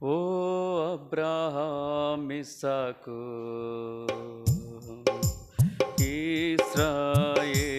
O Abraham Isaac Israel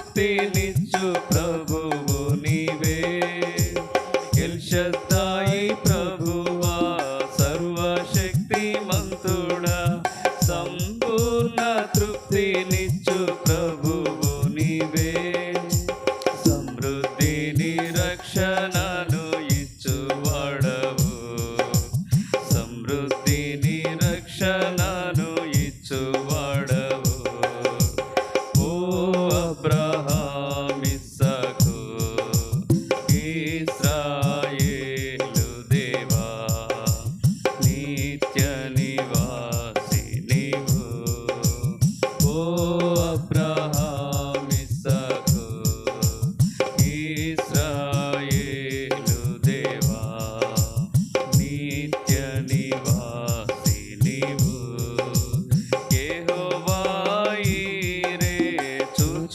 ముక్తినిచ్చు ప్రభువు నీవే. ఎల్షద్దాయి ప్రభువా సర్వశక్తి మంతుడా సంపూర్ణ తృప్తినిచ్చు ప్రభు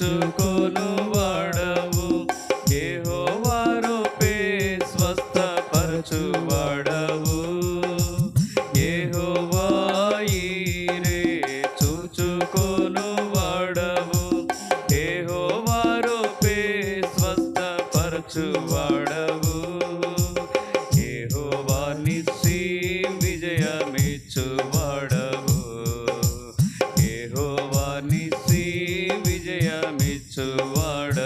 చేసుకొను వాడవు ఏహో వారోపే స్వస్థపరచు వాడవు ఏహో వాయిరే చూచుకొను వాడవు ಮೆಚ್ಚಿಸುವಡ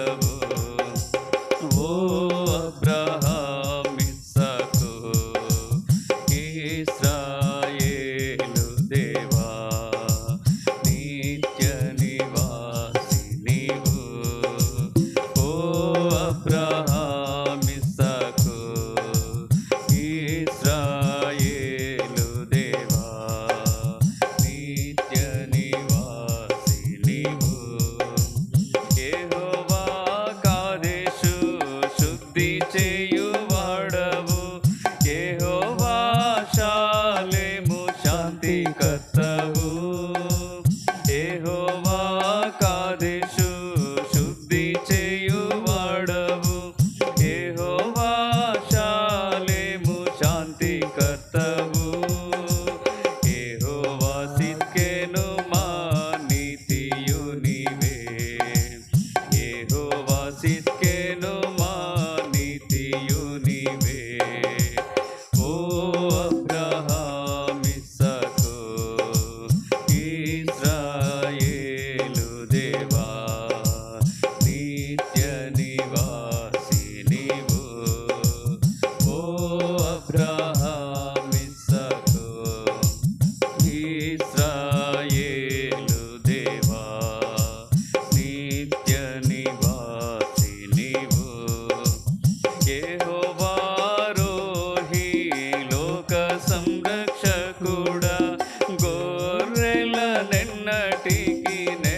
వాటికి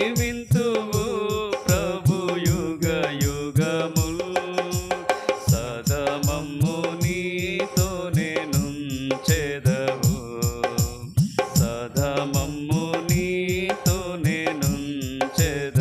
జీవింతువు ప్రభు యుగ యుగముల్. సదమమ్ము నీతో నేను చెదవు సదమమ్ము నీతో నేను చెదవు